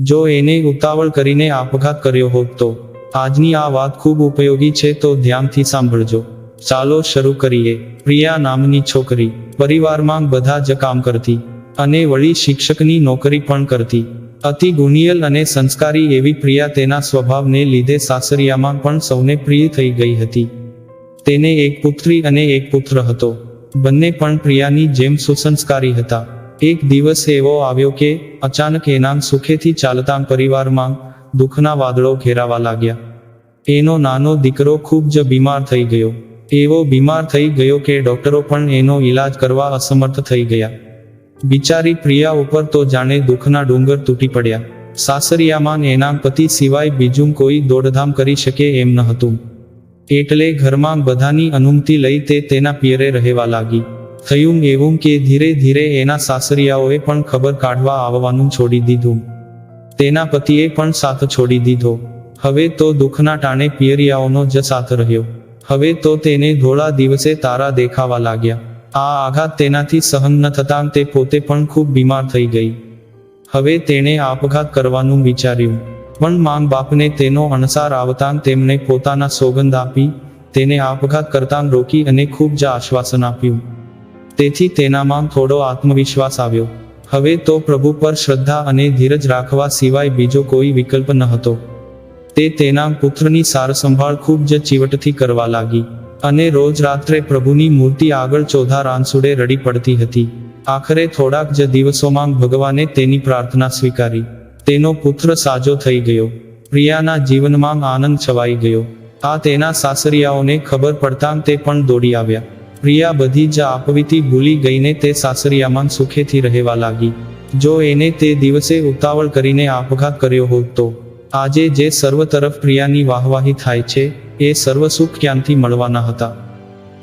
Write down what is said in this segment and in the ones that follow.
જો એને ઉતાવળ કરીને આપઘાત કર્યો હોત તો. આજની આ વાત ખૂબ ઉપયોગી છે તો ધ્યાનથી સાંભળજો. ચાલો શરૂ કરીએ. પ્રિયા નામની છોકરી. પરિવારમાં બધા જ કામ કરતી. અને વળી શિક્ષકની નોકરી પણ કરતી. અતિ ગુણિયલ અને સંસ્કારી એવી પ્રિયા તેના સ્વભાવને લીધે સાસરિયામાં પણ સૌને પ્રિય થઈ ગઈ હતી. તેને એક પુત્રી અને એક પુત્ર હતો. બંને પણ પ્રિયાની જેમ સુસંસ્કારી હતા. એક દિવસ એવો આવ્યો કે અચાનક એના સુખેથી ચાલતા પરિવારમાં દુઃખના વાદળો ઘેરાવા લાગ્યા. એનો નાનો દીકરો ખૂબ જ બીમાર થઈ ગયો. એવો બીમાર થઈ ગયો કે ડોક્ટરો પણ એનો ઈલાજ કરવા અસમર્થ થઈ ગયા. બિચારી પ્રિયા ઉપર તો જાણે દુઃખના ડુંગર તૂટી પડ્યા. સાસરિયામાં એના પતિ સિવાય બીજું કોઈ દોડધામ કરી શકે એમ ન હતું. એટલે ઘરમાં બધાની અનુમતિ લઈ તે તેના પિયરે રહેવા લાગી. થયું એવું કે ધીરે ધીરે એના સાસરિયાઓએ પણ ખબર કાઢવા આવવાનું છોડી દીધું. તેના પતિએ પણ સાથ છોડી દીધો. હવે તો દુઃખના ટાણે પિયરિયાઓનો જ સાથ રહ્યો. હવે તો તેને ધોળા દિવસે તારા દેખાવા લાગ્યા. આ આઘાત તેનાથી સહન ન થતાં તે પોતે પણ ખૂબ બીમાર થઈ ગઈ. હવે તેણે આપઘાત કરવાનું વિચાર્યું. પણ માંગ બાપને તેનો અણસાર આવતાં તેમણે પોતાના સોગંદ આપી, તેને આપઘાત કરતાં રોકી અને ખૂબ જ આશ્વાસન આપ્યું. તેથી તેનામાં થોડો આત્મવિશ્વાસ આવ્યો. હવે તો પ્રભુ પર શ્રદ્ધા અને ધીરજ રાખવા સિવાય બીજો કોઈ વિકલ્પ ન હતો. તે તેના પુત્રની સારસંભાળ ખૂબ જ ચીવટથી કરવા લાગી. અને રોજ રાત્રે પ્રભુની મૂર્તિ આગળ ચોધા રાંસુડે રડી પડતી હતી. આખરે થોડાક જ દિવસોમાં ભગવાને તેની પ્રાર્થના સ્વીકારી. તેનો પુત્ર સાજો થઈ ગયો. પ્રિયાના જીવનમાં આનંદ છવાઈ ગયો. આ તેના સાસરિયાઓને ખબર પડતાં તે પણ દોડી આવ્યા. પ્રિયા બધી જ આપવીતી ભૂલી ગઈને તે સાસરિયામાં સુખેથી રહેવા લાગી. જો એને તે દિવસે ઉતાવળ કરીને આપઘાત કર્યો હોત તો આજે જે સર્વ તરફ પ્રિયાની વાહવાહી થાય છે, એ સર્વ સુખ ક્યાંથી મળવાના હતા?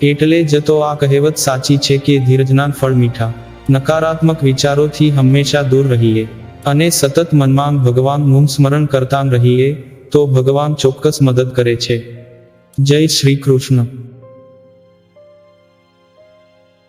એટલે જ તો આ કહેવત સાચી છે કે ધીરજના ફળ મીઠા, નકારાત્મક વિચારોથી હંમેશા દૂર રહીએ. અને સતત મનમાં ભગવાનનું સ્મરણ કરતા રહીએ, તો ભગવાન ચોક્કસ મદદ કરે છે. જય શ્રી કૃષ્ણ.